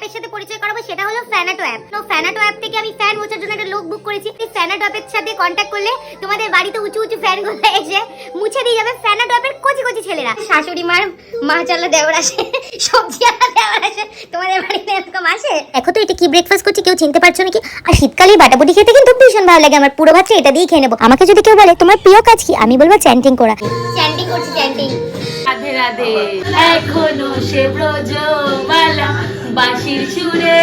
অ্যাপের সাথে পরিচয় করাবো, সেটা হলো ফ্যানাটো অ্যাপ তো ফ্যানাটো অ্যাপ থেকে আমি ফ্যান মোছার জন্য একটা লোক বুক করেছি। ফ্যানাটো অ্যাপের সাথে কন্ট্যাক্ট করলে তোমাদের বাড়িতে উঁচু উঁচু ফ্যানগুলো এসে মুছে দিয়ে যাবে। ফ্যানাটো অ্যাপের কচি কচি ছেলেরা। শাশুড়ি মার মা চালা দেওয়ার আসে সবজি আলা দেওয়ার আসে। তোমাদের বাড়িতে এরকম আসে? দেখো তো এটা কি ব্রেকফাস্ট করছি কেউ চিনতে পারছ নাকি? আর শীতকালে বাটাবুটি খেতে কিন্তু ভীষণ ভালো লাগে। আমার পুরো ভাতটা এটা দিয়েই খেয়ে নেব। আমাকে যদি কেউ বলে তোমার প্রিয় কাজ কি? আমি বলব চ্যান্টিং করা। চ্যান্টিং করছি চ্যান্টিং রাধে রাধে এখনও সে ব্রজমালা বাঁশির সুরে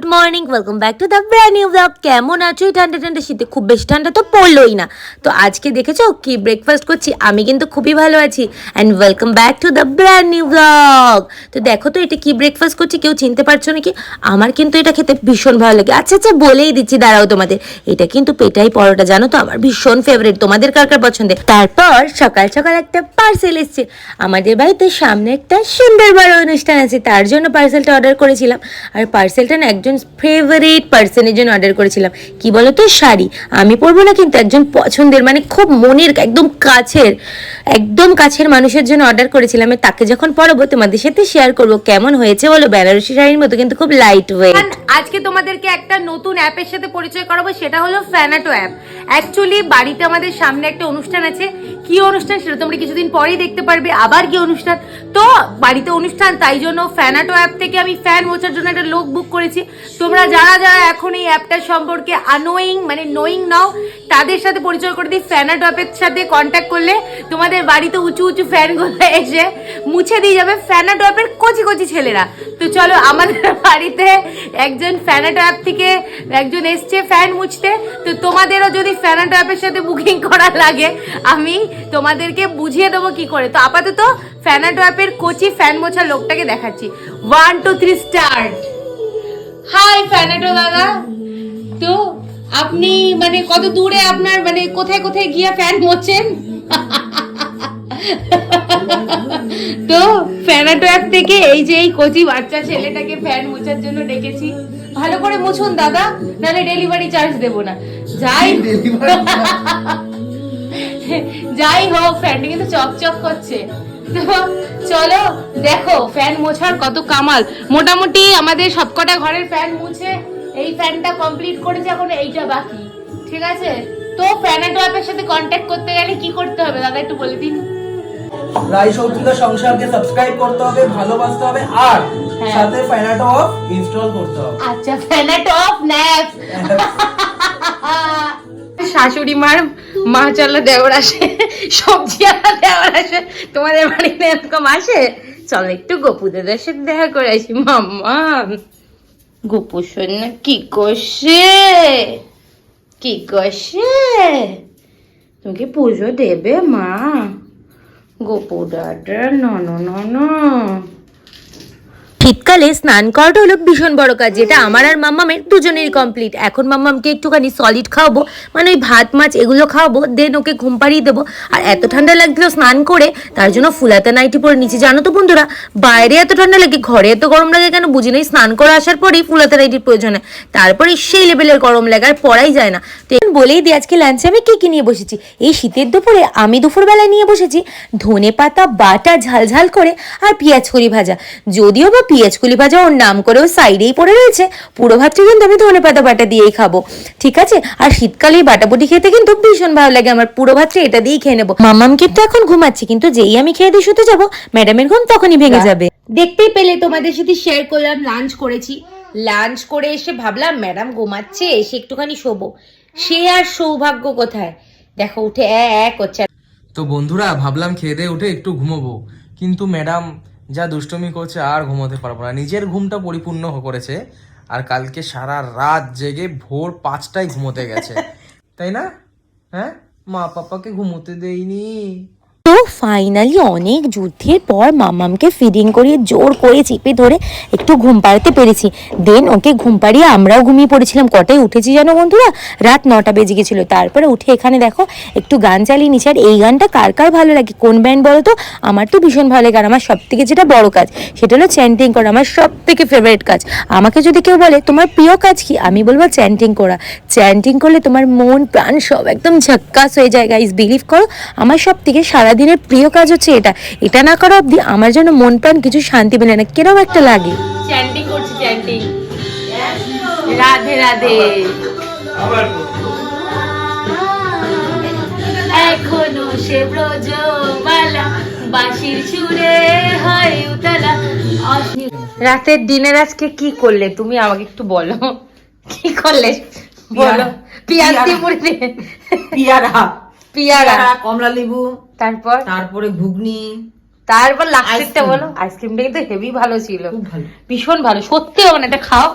good morning welcome back to the brand new blog কেমন আছো? এই ঠান্ডা ঠান্ডা শীতে খুব বেশি ঠান্ডা তো পড়লোই না। তো আজকে দেখেছ কি ব্রেকফাস্ট করছি? আমি কিন্তু খুবই ভালো আছি। And welcome back to the brand new blog তো দেখো তো এটা কি ব্রেকফাস্ট করছি? কেউ চিনতে পারছ নাকি? আমার কিন্তু এটা খেতে ভীষণ ভালো লাগে। আচ্ছা আচ্ছা বলেই দিচ্ছি, দাঁড়াও তোমাদের। এটা কিন্তু পেটাই পরোটা, জানো তো? আমার ভীষণ ফেভারিট তোমাদের কার কার পছন্দের? তারপর সকাল সকাল একটা পার্সেল এসছে। আমাদের বাড়িতে সামনে একটা সুন্দর বড় অনুষ্ঠান আছে। তার জন্য পার্সেলটা অর্ডার করেছিলাম। আর পার্সেলটা না একজন ফেভারিট পার্সনের জন্য অর্ডার করেছিলাম। কি বলো তো শাড়ি। আমি পরবো না কিন্তু একজন পছন্দের মানে খুব মনের, একদম কাছের একদম কাছের মানুষের জন্য অর্ডার করেছিলাম তাকে যখন পরবো, তোমাদের সাথে শেয়ার করব। কেমন হয়েছে বলো? বেনারসি শাড়ির মতো কিন্তু খুব লাইট ওয়েট আজকে তোমাদেরকে একটা নতুন অ্যাপের সাথে পরিচয় করাবো, সেটা হলো ফ্যানাটো অ্যাপ অ্যাকচুয়ালি বাড়িতে আমাদের সামনে একটা অনুষ্ঠান আছে। কি অনুষ্ঠান সেটা তোমরা কিছুদিন পরেই দেখতে পারবে, আবার কি অনুষ্ঠান? তো বাড়িতে অনুষ্ঠান, তাই জন্য ফ্যানাটো অ্যাপ থেকে আমি ফ্যান মোছার জন্য একটা লোক বুক করেছি। তোমরা যারা যারা এখন এই অ্যাপটার সম্পর্কে আনোয়িং মানে নোয়িং নাও, তাদের সাথে পরিচয় করে দিই। ফ্যানাটো অ্যাপের সাথে কন্ট্যাক্ট করলে তোমাদের বাড়িতে উঁচু উঁচু ফ্যানগুলো এসে মুছে দিয়ে যাবে। ফ্যানাটো অ্যাপের কচি কচি ছেলেরা। তো চলো, আমাদের বাড়িতে একজন ফ্যানাটো অ্যাপ থেকে একজন এসছে ফ্যান মুছতে। তো তোমাদেরও যদি ফ্যানাটো অ্যাপের সাথে বুকিং করা লাগে, আমি তোমাদেরকে বুঝিয়ে দেবো কি করে। তো আপাতত ফ্যানাটো অ্যাপের কোচি ফ্যান মোছা লোকটাকে দেখাচ্ছি। One two three start hi ফ্যানাটো দাদা। তো আপনি মানে কত দূরে আপনার মানে কোথায় কোথায় গিয়ে ফ্যান মোছেন? তো ফ্যানাটো অ্যাপ থেকে এই যে এই কচি বাচ্চা ছেলেটাকে ফ্যান মোছার জন্য ডেকেছি। ভালো করে মুছুন দাদা নাহলে ডেলিভারি চার্জ দেবো না। যাই। যাই হোক ফ্যানটা কিন্তু চকচক করছে। চলো দেখো ফ্যান মোছার কত কামাল। মোটামুটি আমাদের সবকটা ঘরের ফ্যান মুছে এই ফ্যানটা কমপ্লিট করেছে এখন এইটা বাকি। ঠিক আছে? তো ফ্যানাটো অ্যাপের সাথে কন্ট্যাক্ট করতে গেলে কি করতে হবে? দাদা একটু বলে দিন। রাই সৌত্রিকা সংসারকে সাবস্ক্রাইব করতে হবে ভালোবাসতে হবে আর হ্যাঁ। সাথে ফাইনাটো অফ ইনস্টল করতে হবে। আচ্ছা ফ্যানাটো অফ ন্যাপ শাশুড়ি মার মা চালা দেওয়ার আসে সবজি আলা দেওয়ার আসে। তোমাদের বাড়িতে এরকম আসে? চলো একটু গপুদের সাথে দেখা করে আসি। মাম্মা, গপু না কি করছে? কি করছে? তুমি কি পুজো দেবে মা? গপু দাদা নন নন। শীতকালে স্নান করাটা হলো ভীষণ বড় কাজ, যেটা আমার আর মাম্মামের দুজনেরই কমপ্লিট এখন মাম্মামকে একটুখানি সলিড খাওয়াবো মানে ওই ভাত, মাছ এগুলো খাওয়াবো দেন ওকে ঘুম পাড়িয়ে দেবো। আর এত ঠান্ডা লাগছিল স্নান করে, তার জন্য ফুলাতে নাইটি পরে নিচে। জানো তো বন্ধুরা, বাইরে এত ঠান্ডা লাগে, ঘরে এত গরম লাগে কেন বুঝি নেই স্নান করে আসার পরেই ফুলাতে নাইটির প্রয়োজন হয়। তারপরে সেই লেভেলের গরম লাগে আর পড়াই যায় না। তো এখন বলেই দিই, আজকে লাঞ্চে আমি কী কী নিয়ে বসেছি? এই শীতের দুপুরে আমি দুপুরবেলায় নিয়ে বসেছি ধনে পাতা বাটা ঝালঝাল করে, আর পেঁয়াজ কলি ভাজা। যদিও বা পেঁয়াজ কলি ভাজা ওর নাম করেও সাইডেই পড়ে রয়েছে। পুরো ভাতটা কিন্তু আমি ধনে পাতা বাটা দিয়েই খাব। ঠিক আছে? আর শীতকালে এই বাটাবুটি খেতে কিন্তু ভীষণ ভালো লাগে। আমার পুরো ভাতটা এটা দিয়েই খেয়ে নেব। মাম্মাম কিন্তু এখন ঘুমাচ্ছে কিন্তু যেই আমি খেয়ে দিয়ে শুতে যাব ম্যাডামের ঘুম তখনই ভেঙে যাবে। দেখতেই পেলে তোমাদের সাথে শেয়ার করলাম লাঞ্চ করেছি। লাঞ্চ করে এসে ভাবলাম ম্যাডাম ঘুমাচ্ছে এসে একটুখানি শোবো। সে আর সৌভাগ্য কোথায়? দেখো উঠে এক করছে। তো বন্ধুরা ভাবলাম খেয়ে দিয়ে উঠে একটু ঘুমোবো। কিন্তু ম্যাডাম যা দুষ্টুমি করছে আর ঘুমোতে পারব না। নিজের ঘুমটা পরিপূর্ণ করেছে আর কালকে সারা রাত জেগে ভোর পাঁচটায় ঘুমোতে গেছে। তাই না? হ্যাঁ? মা পাপাকে ঘুমোতে দেইনি। তো ফাইনালি অনেক যুদ্ধের পর মামামকে ফিডিং করিয়ে জোর করে চেপে ধরে একটু ঘুম পাড়াতে পেরেছি। দেন ওকে ঘুম পাড়িয়ে আমরাও ঘুমিয়ে পড়েছিলাম। কটায় উঠেছি জানো বন্ধুরা? রাত নটা বেজে গেছিল। তারপরে উঠে এখানে দেখো, একটু গান চালিয়ে নিচ্ছি আর এই গানটা কার কার ভালো লাগে? কোন ব্যান্ড বলো তো? আমার তো ভীষণ ভালো লাগে। আর আমার সব থেকে যেটা বড় কাজ, সেটা হলো চ্যান্টিং করা। আমার সব থেকে ফেভারিট কাজ। আমাকে যদি কেউ বলে, তোমার প্রিয় কাজ কি? আমি বলব চ্যান্টিং করা। চ্যান্টিং করলে তোমার মন, প্রাণ সব একদম ঝাক্কাস হয়ে যায়। গাইজ বিলিভ করো, আমার সব থেকে সারাদিনের প্রিয় কাজ হচ্ছে এটা। এটা না করা অবধি আমার জন্য মন প্রাণ কিছু শান্তি মেলে না। কিরম একটা লাগে। চ্যান্টিং করছে চ্যান্টিং রাধে রাধে। এখনও সে বাঁশির সুরে হয় উতলা। রাতের ডিনার আজকে কি করলে? তুমি আমাকে একটু বলো। কি করলে? বলো। পেঁয়াজ দিয়ে মুড়ি দিয়ে পিয়ারা। পিয়ারা। কমলা লেবু তারপর? তারপরে ঘুগনি। তারপর লাস্টেরটা বলো আইসক্রিমটা কিন্তু হেভি ভালো ছিল। ভীষণ ভালো সত্যি মানে এটা খাও।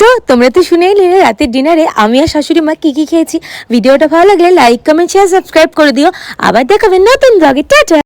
তো তোমরা তো শুনেই এলে রাতের ডিনারে আমি আর শাশুড়ি মা কি কি খেয়েছি। ভিডিওটা ভালো লাগলে লাইক কমেন্ট শেয়ার সাবস্ক্রাইব করে দিও। আবার দেখাবেন নতুন ব্লগে টাটা!